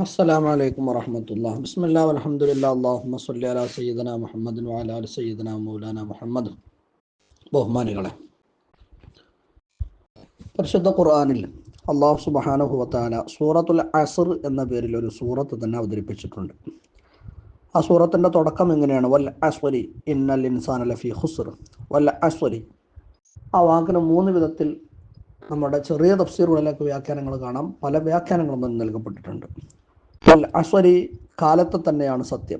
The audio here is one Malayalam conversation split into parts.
السلام عليكم ورحمة الله بسم الله والحمد لله اللهم صل على سيدنا محمد وعلى آل سيدنا مولانا മുഹമ്മദ് ബഹുമാനികളെ പരിശുദ്ധ ഖുർആനിൽ അള്ളാഹു സുബഹാനഹു വത്താല സൂറത്തുൽ അസർ എന്ന പേരിൽ ഒരു സൂറത്ത് തന്നെ അവതരിപ്പിച്ചിട്ടുണ്ട് ആ സൂറത്തിൻ്റെ തുടക്കം എങ്ങനെയാണ് വൽ അസ്വരി ഇന്നൽ ഇൻസാൻ ലഫി ഹുസർ വൽ അസ്വരി ആ വാക്കിന് മൂന്ന് വിധത്തിൽ നമ്മുടെ ചെറിയ തഫ്സീറുകളിലേക്ക് വ്യാഖ്യാനങ്ങൾ കാണാം. പല വ്യാഖ്യാനങ്ങളും തന്നെ നൽകപ്പെട്ടിട്ടുണ്ട്. വൽ അസ്വരി കാലത്തെ തന്നെയാണ് സത്യം.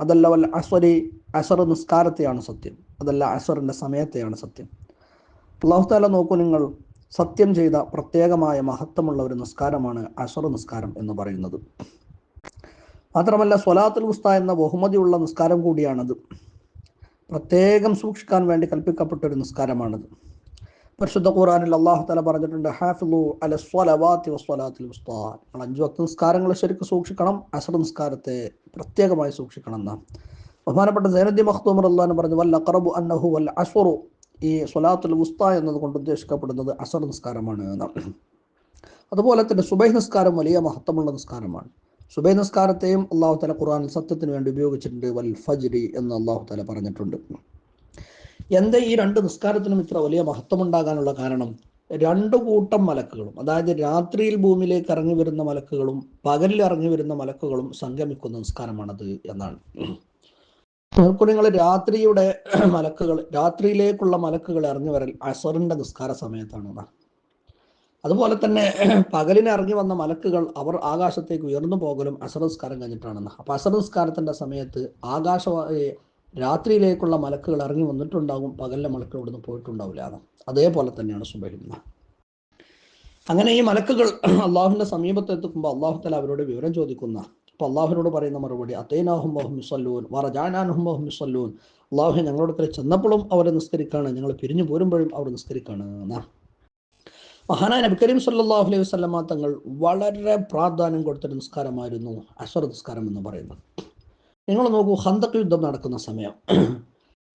അതല്ല വൽ അസ്വരി അസർ നിസ്കാരത്തെയാണ് സത്യം. അതല്ല അസറിന്റെ സമയത്തെയാണ് സത്യം. അള്ളാഹുത്താല നോക്കൂ നിങ്ങൾ സത്യം ചെയ്ത പ്രത്യേകമായ മഹത്വമുള്ള ഒരു നിസ്കാരമാണ് അസർ നിസ്കാരം എന്ന് പറയുന്നത്. മാത്രമല്ല സ്വലാത്തുൽ ഉസ്ത എന്ന ബഹുമതിയുള്ള നിസ്കാരം കൂടിയാണത്. പ്രത്യേകം സൂക്ഷിക്കാൻ വേണ്ടി കൽപ്പിക്കപ്പെട്ട ഒരു നിസ്കാരമാണത്. പരിശുദ്ധ ഖുറാനിൽ അള്ളാഹു തല പറഞ്ഞിട്ടുണ്ട് ഹാഫിലു അല സ്വലവാത്തി വസ്വലാത്തിൽ ഉസ്താ നിങ്ങൾ അഞ്ചു വക്ത നിസ്കാരങ്ങൾ ശരിക്കും സൂക്ഷിക്കണം അസർ നിസ്കാരത്തെ പ്രത്യേകമായി സൂക്ഷിക്കണം എന്നാണ്. ബഹുമാനപ്പെട്ട സൈനദ്ദി മഖ്തൂമർ അള്ളഹാൻ പറഞ്ഞു വല്ല അഖറബു അന്നഹു വല്ല അസുറു ഈ സ്വലാത്തുൽ ഉസ്ത എന്നത് കൊണ്ട് ഉദ്ദേശിക്കപ്പെടുന്നത് അസർ നിസ്കാരമാണ് എന്ന് അതുപോലെ തന്നെ സുബൈ നിസ്കാരം വലിയ മഹത്വമുള്ള നിസ്കാരമാണ്. സുബൈ നിസ്കാരത്തെയും അള്ളാഹു തല ഖുറാനിൽ സത്യത്തിന് വേണ്ടി ഉപയോഗിച്ചിട്ടുണ്ട് വൽ ഫജ്രി എന്ന് അള്ളാഹു തല പറഞ്ഞിട്ടുണ്ട്. എന്താ ഈ രണ്ട് നിസ്കാരത്തിനും ഇത്ര വലിയ മഹത്വമുണ്ടാകാനുള്ള കാരണം? രണ്ടു കൂട്ടം മലക്കുകളും അതായത് രാത്രിയിൽ ഭൂമിയിലേക്ക് ഇറങ്ങി വരുന്ന മലക്കുകളും പകലിൽ ഇറങ്ങി വരുന്ന മലക്കുകളും സംഗമിക്കുന്ന നിസ്കാരമാണത് എന്നാണ്. നിങ്ങൾ രാത്രിയുടെ മലക്കുകൾ രാത്രിയിലേക്കുള്ള മലക്കുകൾ ഇറങ്ങി വരൽ അസറിന്റെ നിസ്കാര സമയത്താണ്. അതുപോലെ തന്നെ പകലിന് ഇറങ്ങി വന്ന മലക്കുകൾ അവർ ആകാശത്തേക്ക് ഉയർന്നു പോകലും അസർ നിസ്കാരം കഴിഞ്ഞിട്ടാണെന്ന് അപ്പൊ അസർ നിസ്കാരത്തിന്റെ സമയത്ത് ആകാശ രാത്രിയിലേക്കുള്ള മലക്കുകൾ ഇറങ്ങി വന്നിട്ടുണ്ടാകും. പകലിലെ മലക്കുകൾ ഇവിടുന്ന് പോയിട്ടുണ്ടാവില്ല. അതേപോലെ തന്നെയാണ് സുബഹിന്ന അങ്ങനെ ഈ മലക്കുകൾ അള്ളാഹുവിന്റെ സമീപത്ത് എത്തുമ്പോൾ അള്ളാഹു തല അവരോട് വിവരം ചോദിക്കുന്ന അപ്പൊ അള്ളാഹുവിനോട് പറയുന്ന മറുപടി അതേനാഹും ബഹുമിസല്ലൂൻ വറജാനാനുഹും സല്ലൂൻ അള്ളാഹു ഞങ്ങളോട് ചെന്നപ്പോഴും അവരെ നിസ്കരിക്കാണ് ഞങ്ങൾ പിരിഞ്ഞു പോരുമ്പോഴും അവർ നിസ്കരിക്കാണ്. എന്നാ മഹാനായ നബി കരീം സല്ലാഹു അലൈഹി വസ്ലമ തങ്ങൾ വളരെ പ്രാധാന്യം കൊടുത്തൊരു നിസ്കാരമായിരുന്നു അസർ നിസ്കാരം എന്ന് പറയുന്നത്. നിങ്ങൾ നോക്കൂ ഹന്തക് യുദ്ധം നടക്കുന്ന സമയം.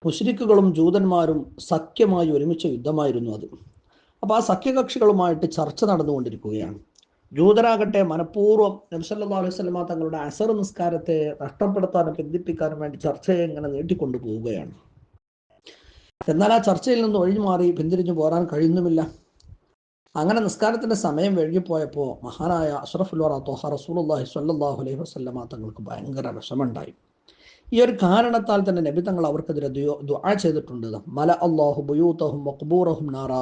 മുസ്ലിക്കുകളും ജൂതന്മാരും സഖ്യമായി ഒരുമിച്ച യുദ്ധമായിരുന്നു അത്. അപ്പോൾ ആ സഖ്യകക്ഷികളുമായിട്ട് ചർച്ച നടന്നുകൊണ്ടിരിക്കുകയാണ്. ജൂതരാകട്ടെ മനഃപൂർവം നബ്സല്ലാ അലൈഹി സ്വലമ തങ്ങളുടെ അസർ നിസ്കാരത്തെ നഷ്ടപ്പെടുത്താനും പിന്തിപ്പിക്കാനും വേണ്ടി ചർച്ചയെ ഇങ്ങനെ നീട്ടിക്കൊണ്ടു പോവുകയാണ് എന്നാൽ ആ ചർച്ചയിൽ നിന്ന് ഒഴിഞ്ഞു മാറി പിന്തിരിഞ്ഞു പോരാൻ കഴിയുന്നുമില്ല. അങ്ങനെ നിസ്കാരത്തിന്റെ സമയം വഴുകിപ്പോയപ്പോ മഹാനായ അഷ്റഫുൽ തോഹ റസൂലുള്ളാഹി സ്വല്ലല്ലാഹു അലൈഹി വസല്ലമ തങ്ങൾക്ക് ഭയങ്കര വിഷമുണ്ടായി ഈ ഒരു കാരണത്താൽ തന്നെ നബി തങ്ങൾ അവർക്കെതിരെ ദുആ ചെയ്തിട്ടുണ്ട്. മല അള്ളാഹു ബുയൂത്തഹും മക്ബൂറഹും നാറ.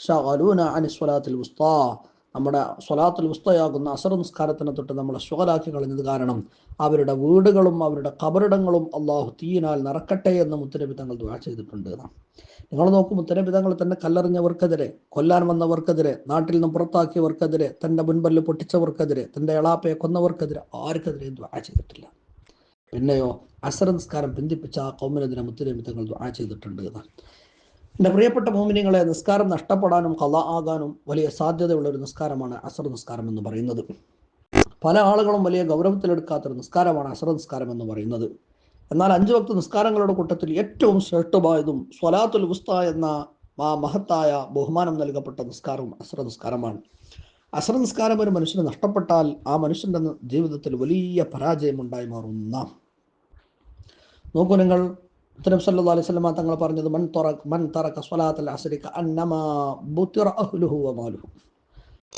ഷഗലൂന അനി സ്വലാത്തിൽ ഉസ്താ. നമ്മുടെ സ്വലാത്തുൽ ഉസ്തയാകുന്ന അസർ നിസ്കാരത്തിനെ തൊട്ട് നമ്മളെ ശുഖലാക്കി കളഞ്ഞത് കാരണം അവരുടെ വീടുകളും അവരുടെ കബറിടങ്ങളും അള്ളാഹു തീയിനാൽ നിറക്കട്ടെ എന്ന് മുത്തനബി തങ്ങൾ ചെയ്തിട്ടുണ്ട്. നിങ്ങൾ നോക്കും മുത്തനബി തങ്ങൾ തന്നെ കല്ലെറിഞ്ഞവർക്കെതിരെ കൊല്ലാൻ വന്നവർക്കെതിരെ നാട്ടിൽ നിന്ന് പുറത്താക്കിയവർക്കെതിരെ തന്റെ മുൻപല്ല് പൊട്ടിച്ചവർക്കെതിരെ തന്റെ എളാപ്പയെ കൊന്നവർക്കെതിരെ ആർക്കെതിരെയും ദുആ ചെയ്തിട്ടില്ല. പിന്നെയോ അസർ നിസ്കാരം ബന്ധിപ്പിച്ച ആ കൗമിനെതിരെ മുത്തനബി തങ്ങൾ ദുആ ചെയ്തിട്ടുണ്ട്. എന്റെ പ്രിയപ്പെട്ട മോമിനിങ്ങളെ നിസ്കാരം നഷ്ടപ്പെടാനും കല ആകാനും വലിയ സാധ്യതയുള്ള ഒരു നിസ്കാരമാണ് അസർ നിസ്കാരം എന്ന് പറയുന്നത്. പല ആളുകളും വലിയ ഗൗരവത്തിലെടുക്കാത്തൊരു നിസ്കാരമാണ് അസർ നിസ്കാരം എന്ന് പറയുന്നത്. എന്നാൽ അഞ്ചു വക്ത നിസ്കാരങ്ങളുടെ കൂട്ടത്തിൽ ഏറ്റവും ശ്രേഷ്ഠമായതും സ്വലാത്തുൽ ഉസ്ത എന്ന ആ മഹത്തായ ബഹുമാനം നൽകപ്പെട്ട നിസ്കാരവും അസർ നിസ്കാരമാണ്. അസർ നിസ്കാരം ഒരു മനുഷ്യന് നഷ്ടപ്പെട്ടാൽ ആ മനുഷ്യന്റെ ജീവിതത്തിൽ വലിയ പരാജയം ഉണ്ടായി മാറുന്ന നോക്കൂ നിങ്ങൾ ഉത്തരം സല്ലു അലൈഹി സ്വലമ തങ്ങൾ പറഞ്ഞത് മൺ തുറ മൺ തറക്ക സ്വലാത്തൽ അസരിക്ക അന്നമാ അഹ്ലുഹു വമാലുഹു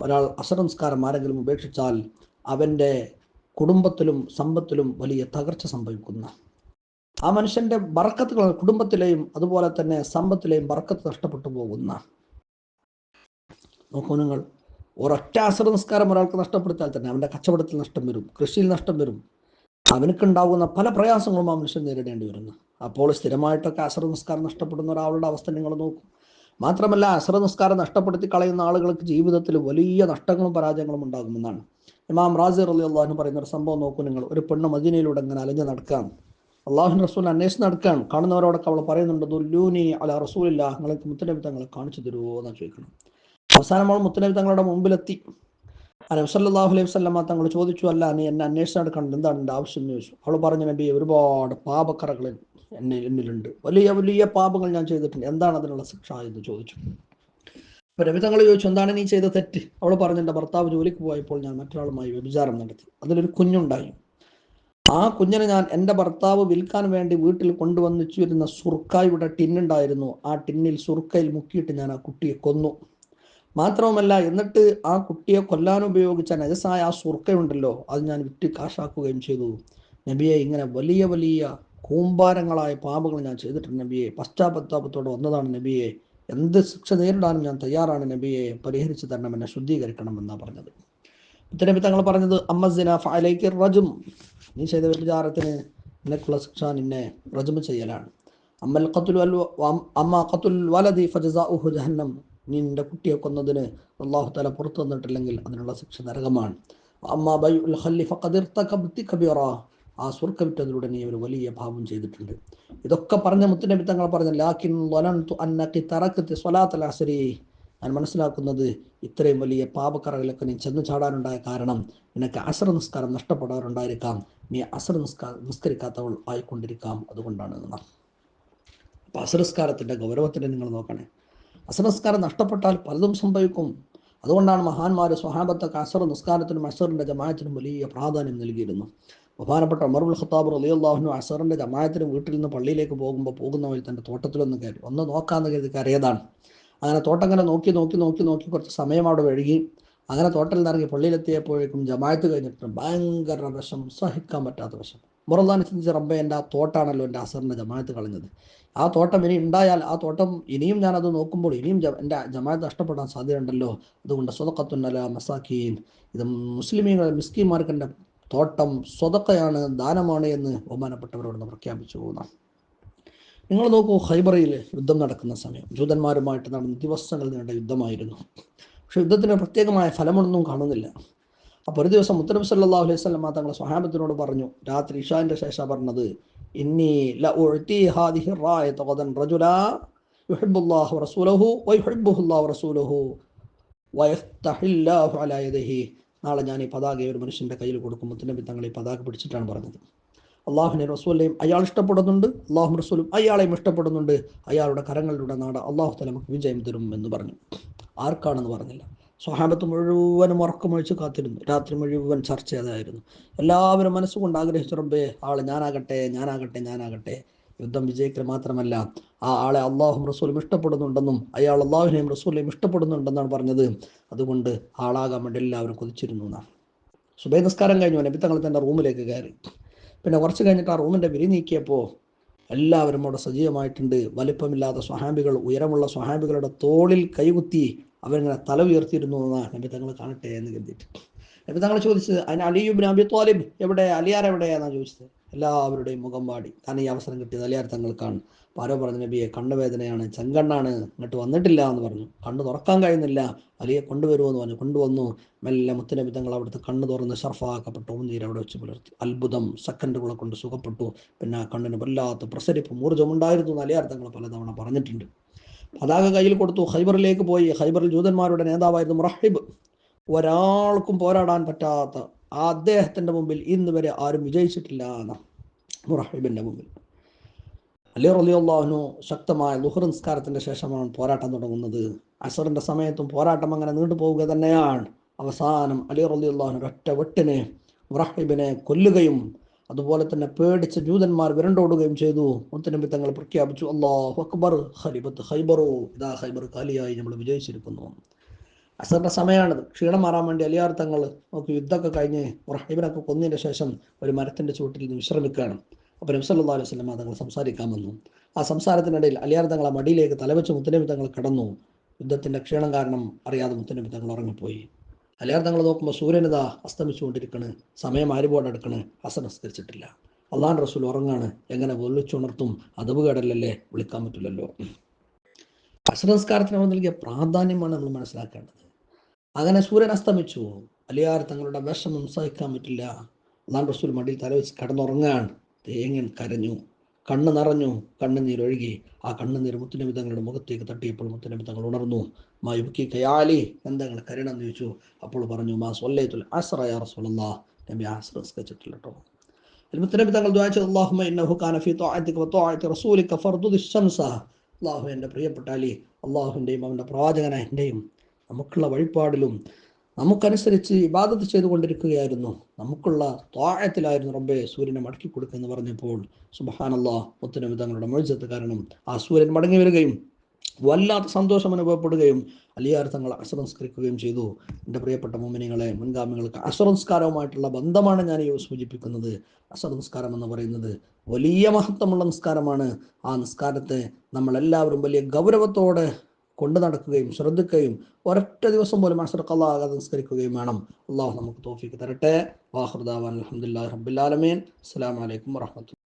ഒരാൾ അസനംസ്കാരം ആരെങ്കിലും ഉപേക്ഷിച്ചാൽ അവന്റെ കുടുംബത്തിലും സമ്പത്തിലും വലിയ തകർച്ച സംഭവിക്കുന്ന. ആ മനുഷ്യന്റെ ബറക്കത്തുകൾ കുടുംബത്തിലെയും അതുപോലെ തന്നെ സമ്പത്തിലെയും ബറക്കത്ത് നഷ്ടപ്പെട്ടു പോകുന്ന. നോക്കൂ നിങ്ങൾ ഒരൊറ്റ നിസ്കാരം ഒരാൾക്ക് നഷ്ടപ്പെടുത്താൽ തന്നെ അവന്റെ കച്ചവടത്തിൽ നഷ്ടം വരും കൃഷിയിൽ നഷ്ടം വരും. അവനക്കുണ്ടാകുന്ന പല പ്രയാസങ്ങളും ആ മനുഷ്യൻ നേരിടേണ്ടി വരുന്നു. അപ്പോൾ സ്ഥിരമായിട്ടൊക്കെ അസർ നിസ്കാരം നഷ്ടപ്പെടുന്ന ഒരാളുടെ അവസ്ഥ നിങ്ങൾ നോക്കും. മാത്രമല്ല അസർ നിസ്കാരം നഷ്ടപ്പെടുത്തി കളയുന്ന ആളുകൾക്ക് ജീവിതത്തിൽ വലിയ നഷ്ടങ്ങളും പരാജയങ്ങളും ഉണ്ടാകുമെന്നാണ്. ഇമാം റാസി അലി അള്ളാഹു പറയുന്ന ഒരു സംഭവം നോക്കൂ നിങ്ങൾ. ഒരു പെണ്ണ് മദീനയിലൂടെ ഇങ്ങനെ അലഞ്ഞ് നടക്കാം അള്ളാഹു റസൂൽ അന്വേഷണം നടക്കാൻ കാണുന്നവരോടൊക്കെ അവൾ പറയുന്നുണ്ട് ദുല്ലൂനി അല റസൂലില്ല നിങ്ങൾക്ക് മുത്തനബി തങ്ങളെ കാണിച്ചു തരുമോ എന്ന് ചോദിക്കണം. അവസാനം അവൾ മുത്തനബി തങ്ങളുടെ മുമ്പിലെത്തി അലൈഹി വസ്ലമ തങ്ങൾ ചോദിച്ചു അല്ല നീ എന്നെ അന്വേഷണം നടക്കണം എന്താണ് എന്റെ ആവശ്യം? എന്ന് ചോദിച്ചു. അവൾ പറഞ്ഞു നബി ഒരുപാട് പാപക്കറകൾ എന്നെ എന്നിലുണ്ട്. വലിയ വലിയ പാപങ്ങൾ ഞാൻ ചെയ്തിട്ടുണ്ട്. എന്താണ് അതിനുള്ള ശിക്ഷ എന്ന് ചോദിച്ചു. അപ്പൊ രവി തങ്ങൾ ചോദിച്ചു എന്താണ് നീ ചെയ്ത തെറ്റ്? അവൾ പറഞ്ഞു എന്റെ ഭർത്താവ് ജോലിക്ക് പോയപ്പോൾ ഞാൻ മറ്റൊരാളുമായി വ്യഭിചാരം നടത്തി. അതിലൊരു കുഞ്ഞുണ്ടായി. ആ കുഞ്ഞിനെ ഞാൻ എന്റെ ഭർത്താവ് വിൽക്കാൻ വേണ്ടി വീട്ടിൽ കൊണ്ടുവന്ന് വെച്ചിരുന്ന സുർക്കായുടെ ടിന്നുണ്ടായിരുന്നു. ആ ടിന്നിൽ സുർക്കയിൽ മുക്കിയിട്ട് ഞാൻ ആ കുട്ടിയെ കൊന്നു. മാത്രവുമല്ല എന്നിട്ട് ആ കുട്ടിയെ കൊല്ലാൻ ഉപയോഗിച്ച നജസായ ആ സുർക്കയുണ്ടല്ലോ അത് ഞാൻ വിറ്റ് കാശാക്കുകയും ചെയ്തു. നബിയെ ഇങ്ങനെ വലിയ വലിയ കൂമ്പാരങ്ങളായ പാപങ്ങൾ ഞാൻ ചെയ്തിട്ടുണ്ട് നബിയെ. പശ്ചാത്താപത്തോടെ വന്നതാണ് നബിയെ. എന്ത് ശിക്ഷ നേരിടാനും ഞാൻ തയ്യാറാണ് നബിയെ. പരിഹരിച്ചു തരണം എന്നെ ശുദ്ധീകരിക്കണം എന്നാണ് പറഞ്ഞത്. മുത്തനബി തങ്ങൾ പറഞ്ഞത് അമ്മസിന ഫാലേക്ക് റജും. നീ ചെയ്ത വ്യഭിചാരത്തിന് നിനക്കുള്ള ശിക്ഷ നിന്നെ റജും ചെയ്യലാണ്. അമ്മൽ ഖത്തുൽ അമ്മ ഖത്തുൽ വലദി ഫജസാഉഹു ജഹന്നം. നീ നിന്റെ കുട്ടിയെ കൊന്നതിന് അള്ളാഹു തല പുറത്തു തന്നിട്ടില്ലെങ്കിൽ അതിനുള്ള ശിക്ഷ നരകമാണ്. അമ്മ ബൈഉൽ ഖല്ലി ഫഖദ് ഇർതകബ്തി കബീറ ആ സ്വർക്ക വിറ്റതിലൂടെ നീ ഒരു വലിയ ഭാവം ചെയ്തിട്ടുണ്ട്. ഇതൊക്കെ പറഞ്ഞ മുത്തുനബി തങ്ങൾ പറഞ്ഞ ലാക്കിൻ അന്നക്കി തറക്കത്തി സ്വലാത്തൽ അസരി. ഞാൻ മനസ്സിലാക്കുന്നത് ഇത്രയും വലിയ പാപക്കറകളൊക്കെ നീ ചെന്ന് ചാടാനുണ്ടായ കാരണം നിനക്ക് അസർ നിസ്കാരം നഷ്ടപ്പെടാറുണ്ടായിരിക്കാം. നീ അസർ നിസ്കാ നിസ്കരിക്കാത്തവൾ ആയിക്കൊണ്ടിരിക്കാം. അതുകൊണ്ടാണ് എന്ന് അപ്പം അസർ നിസ്കാരത്തിന്റെ ഗൗരവത്തിനെ നിങ്ങൾ നോക്കണേ. അസർ നിസ്കാരം നഷ്ടപ്പെട്ടാൽ പലതും സംഭവിക്കും. അതുകൊണ്ടാണ് മഹാന്മാർ സ്വഹാബത്തൊക്കെ അസർ നിസ്കാരത്തിനും അസറിന്റെ ജമാഅത്തിനും വലിയ പ്രാധാന്യം നൽകിയിരുന്നു ബഹുമാനപ്പെട്ട ഉമറുൽ ഖത്താബ് അള്ളാഹുനു അസറിന്റെ ജമായത്തിനും വീട്ടിൽ നിന്ന് പള്ളിയിലേക്ക് പോകുമ്പോൾ പോകുന്ന വഴി തന്റെ തോട്ടത്തിലൊന്ന് കയറി. ഒന്ന് നോക്കാമെന്ന് കരുതി കയറിയതാണ് അങ്ങനെ തോട്ടം അങ്ങനെ നോക്കി നോക്കി നോക്കി നോക്കി കുറച്ച് സമയം അവിടെ വഴുകി. അങ്ങനെ തോട്ടത്തിൽ നിന്ന് ഇറങ്ങി പള്ളിയിലെത്തിയപ്പോഴേക്കും ജമായത്ത് കഴിഞ്ഞിട്ട് ഭയങ്കര വിഷം സഹിക്കാൻ പറ്റാത്ത വിഷം. മുറല്ലാൻ ചിന്തിച്ച റബ്ബെ എന്റെ ആ തോട്ടാണല്ലോ എന്റെ അസറിന്റെ ജമായത്ത് കളഞ്ഞത്. ആ തോട്ടം ഇനി ഉണ്ടായാൽ ആ തോട്ടം ഇനിയും ഞാനത് നോക്കുമ്പോൾ ഇനിയും എന്റെ ജമാഅത്ത് നഷ്ടപ്പെടാൻ സാധ്യതയുണ്ടല്ലോ. അതുകൊണ്ട് സ്വതക്കത്തുന്നല മസാക്കീൻ. ഇത് മുസ്ലിമീങ്ങളെ മിസ്കിമാർക്ക് എന്റെ തോട്ടം സ്വതക്കയാണ് ദാനമാണ് എന്ന് ബഹുമാനപ്പെട്ടവരോട് പ്രഖ്യാപിച്ചു പോകുന്നതാണ് നിങ്ങൾ നോക്കൂ ഹൈബറയിൽ യുദ്ധം നടക്കുന്ന സമയം. ജൂതന്മാരുമായിട്ട് നടന്ന ദിവസങ്ങൾ നീണ്ട യുദ്ധമായിരുന്നു. പക്ഷെ യുദ്ധത്തിന് പ്രത്യേകമായ ഫലമൊന്നും കാണുന്നില്ല. അപ്പോൾ ഒരു ദിവസം മുത്തലബ് സല്ലല്ലാഹു അലൈഹി വസല്ലം തങ്ങളെ സ്വഹാബത്തിനോട് പറഞ്ഞു രാത്രി ഇഷാന്റെ ശേഷം പറഞ്ഞത് ഇന്നി റസൂലഹു നാളെ ഞാൻ ഈ പതാക ഒരു മനുഷ്യന്റെ കയ്യിൽ കൊടുക്കും മുത്തനബി തങ്ങൾ ഈ പതാക പിടിച്ചിട്ടാണ് പറഞ്ഞത്. അള്ളാഹുവിനെ റസൂലിനെയും അയാൾ ഇഷ്ടപ്പെടുന്നുണ്ട്. അള്ളാഹു റസൂലും അയാളെയും ഇഷ്ടപ്പെടുന്നുണ്ട്. അയാളുടെ കരങ്ങളിലൂടെ നാട് അള്ളാഹു തല നമുക്ക് വിജയം തരും എന്ന് പറഞ്ഞു. ആർക്കാണെന്ന് പറഞ്ഞില്ല. സ്വഹാബത്ത് മുഴുവനും ഉറക്കമൊഴിച്ച് കാത്തിരുന്നു. രാത്രി മുഴുവൻ ചർച്ച ചെയ്തായിരുന്നു എല്ലാവരും മനസ്സുകൊണ്ട് ആഗ്രഹിച്ചു റബ്ബേ ആൾ ഞാനാകട്ടെ ഞാനാകട്ടെ ഞാനാകട്ടെ. യുദ്ധം വിജയിക്കൽ മാത്രമല്ല ആ ആളെ അള്ളാഹും റസൂലും ഇഷ്ടപ്പെടുന്നുണ്ടെന്നും അയാൾ അള്ളാഹുവിനെയും റസൂലിനെയും ഇഷ്ടപ്പെടുന്നുണ്ടെന്നാണ് പറഞ്ഞത്. അതുകൊണ്ട് ആളാകാൻ വേണ്ടി എല്ലാവരും കൊതിച്ചിരുന്നു എന്നാണ്. സുബൈ നിസ്കാരം കഴിഞ്ഞു നബി തങ്ങൾ തന്റെ റൂമിലേക്ക് കയറി. പിന്നെ കുറച്ച് കഴിഞ്ഞിട്ട് ആ റൂമിന്റെ വിരി നീക്കിയപ്പോൾ എല്ലാവരും അവിടെ സജീവമായിട്ടുണ്ട്. വലിപ്പമില്ലാത്ത സ്വഹാബികൾ ഉയരമുള്ള സ്വഹാബികളുടെ തോളിൽ കൈകുത്തി അവരിങ്ങനെ തല ഉയർത്തിയിരുന്നു എന്നാണ് നബി തങ്ങൾ കാണട്ടെ എന്ന് കരുതിയിട്ട്. നബി തങ്ങൾ ചോദിച്ചത് അതിന് അലിയുബിൻ അബി തോലിബ് എവിടെ അലിയാർ എവിടെയാണെന്നാണ് ചോദിച്ചത്. എല്ലാവരുടെയും മുഖം പാടി താൻ ഈ അവസരം കിട്ടിയത് അലിയാർ തങ്ങൾക്കാണ്. ആരോ പറഞ്ഞു നബിയെ കണ്ണുവേദനയാണ് ചെങ്കണ്ണാണ് ഇങ്ങോട്ട് വന്നിട്ടില്ല എന്ന് പറഞ്ഞു. കണ്ണ് തുറക്കാൻ കഴിയുന്നില്ല. അലിയെ കൊണ്ടുവരുമെന്ന് പറഞ്ഞു. കൊണ്ടുവന്നു. മെല്ലെ മുത്തനബി തങ്ങൾ അവിടുത്തെ കണ്ണ് തുറന്ന് ഷർഫാക്കപ്പെട്ടു. ഉന്നീര് അവിടെ വെച്ച് പുലർത്തി. അത്ഭുതം. സെക്കൻഡുകളെ കൊണ്ട് സുഖപ്പെട്ടു. പിന്നെ ആ കണ്ണിന് വല്ലാത്ത പ്രസരിപ്പും ഊർജമുണ്ടായിരുന്നു എന്ന് അലിയാർ പലതവണ പറഞ്ഞിട്ടുണ്ട്. പതാക കയ്യിൽ കൊടുത്തു. ഹൈബറിലേക്ക് പോയി. ഹൈബറിൽ ജൂതന്മാരുടെ നേതാവായിരുന്നു റഹിബ് ഒരാൾക്കും പോരാടാൻ പറ്റാത്ത ആ അദ്ദേഹത്തിന്റെ മുമ്പിൽ ഇന്ന് വരെ ആരും വിജയിച്ചിട്ടില്ല എന്ന മുറഹിബിന്റെ മുമ്പിൽ. അലി റലിയുള്ളാഹുനു ശക്തമായ ലുഹർ നിസ്കാരത്തിന്റെ ശേഷമാണ് പോരാട്ടം തുടങ്ങുന്നത്. അസറിന്റെ സമയത്തും പോരാട്ടം അങ്ങനെ നീണ്ടു പോവുക തന്നെയാണ്. അവസാനം അലി റലിയുള്ളാഹുനു ഒറ്റ വെട്ടിനെ മുറഹിബിനെ കൊല്ലുകയും അതുപോലെ തന്നെ പേടിച്ച ജൂതന്മാർ വിരണ്ടോടുകയും ചെയ്തു. മുത്തനബി തങ്ങൾ പ്രഖ്യാപിച്ചു അള്ളാഹു അക്ബർ ഹരിബത്ത് ഹൈബറു ഇതാ ഹൈബർ കാലിയായി നമ്മൾ വിജയിച്ചിരിക്കുന്നു. അസറിന്റെ സമയമാണിത് ക്ഷീണം മാറാൻ വേണ്ടി അലിയാർ തങ്ങൾ നമുക്ക് യുദ്ധമൊക്കെ കഴിഞ്ഞ് മുറഹിബിനൊക്കെ കൊന്നതിന് ശേഷം ഒരു മരത്തിന്റെ ചുവട്ടിൽ വിശ്രമിക്കുകയാണ്. അപ്പോൾ നബ്സല്ലാ അലൈഹി സ്വലം തങ്ങൾ സംസാരിക്കാൻ വന്നു ആ സംസാരത്തിനിടയിൽ അലിയാർ തങ്ങൾ ആ മടിയിലേക്ക് തലവെച്ച് മുത്തനബി തങ്ങൾ കടന്നു. യുദ്ധത്തിന്റെ ക്ഷീണം കാരണം അറിയാതെ മുത്തനബി തങ്ങൾ ഉറങ്ങിപ്പോയി. അലിയാർ തങ്ങൾ നോക്കുമ്പോൾ സൂര്യനിതാ അസ്തമിച്ചുകൊണ്ടിരിക്കണ്. സമയം ആരുപോടെടുക്കണ് അസർ നിസ്കരിച്ചിട്ടില്ല. അള്ളാൻ റസൂൽ ഉറങ്ങാണ്. എങ്ങനെ വിളിച്ചുണർത്തും അതവ് കേടല്ലല്ലേ? വിളിക്കാൻ പറ്റില്ലല്ലോ. അസർ നമ്മൾ നൽകിയ പ്രാധാന്യമാണ് നമ്മൾ മനസ്സിലാക്കേണ്ടത്. അങ്ങനെ സൂര്യൻ അസ്തമിച്ചു അലിയാർ തങ്ങളുടെ വിഷമം സഹിക്കാൻ പറ്റില്ല. അള്ളാൻ റസൂൽ മടിയിൽ തലവെച്ച് കടന്നുറങ്ങാണ് തേങ്ങൻ കരഞ്ഞു. കണ്ണ് നിറഞ്ഞു. കണ്ണുനീരൊഴുകി ആ കണ്ണുനീർ മുത്തുനബി തങ്ങളുടെ മുഖത്തേക്ക് തട്ടിയപ്പോൾ മുത്തുനബി തങ്ങൾ ഉണർന്നു. മാ യുക്കി കയാലി എന്താ നിങ്ങൾ എന്ന് ചോദിച്ചു. അപ്പോൾ പറഞ്ഞു മാ സൊല്ലൈത്തുൽ അസ്റയാ റസൂലല്ലാ നബി ആസ്ര നിസ്കരിച്ചിട്ടില്ല കേട്ടോ മുത്തുനബി തങ്ങൾ ദ്വാ ചെയ്തു. അല്ലാഹുമ്മ ഇന്നഹു കാന ഫീ ത്വാഅതിക വ ത്വാഅതി റസൂലിക എന്റെ അള്ളാഹുവിന്റെയും അവന്റെ പ്രവാചകനായന്റെയും നമുക്കുള്ള വഴിപാടിലും നമുക്കനുസരിച്ച് ഇബാദത്ത് ചെയ്തുകൊണ്ടിരിക്കുകയായിരുന്നു. നമുക്കുള്ള താഴത്തിലായിരുന്നു റബ്ബെ സൂര്യനെ മടക്കി കൊടുക്കുക എന്ന് പറഞ്ഞപ്പോൾ സുബഹാനല്ലാ ഒത്തിരി തങ്ങളുടെ മൊഴിച്ചത്ത് കാരണം ആ സൂര്യൻ മടങ്ങി വരികയും വല്ലാത്ത സന്തോഷം അനുഭവപ്പെടുകയും അലിയാർ തങ്ങൾ ചെയ്തു. എന്റെ പ്രിയപ്പെട്ട മോമിനികളെ മുൻഗാമികൾക്ക് അസംസ്കാരവുമായിട്ടുള്ള ബന്ധമാണ് ഞാൻ ഈ സൂചിപ്പിക്കുന്നത്. അസംസ്കാരം എന്ന് പറയുന്നത് വലിയ മഹത്വമുള്ള നിസ്കാരമാണ്. ആ നിസ്കാരത്തെ നമ്മളെല്ലാവരും വലിയ ഗൗരവത്തോടെ കൊണ്ടു നടക്കുകയും ശ്രദ്ധിക്കുകയും ഒരൊറ്റ ദിവസം പോലും മനസ്സിലാക്കാതെ നിസ്കരിക്കുകയും വേണം. അള്ളാഹു നമുക്ക് തോഫിക്ക് തരട്ടെ. വാഹുദാൻ അലഹമുല്ലാ റബ്ബുലാലമീൻ അസ്സാം വലൈക്കും വാഹമത്തു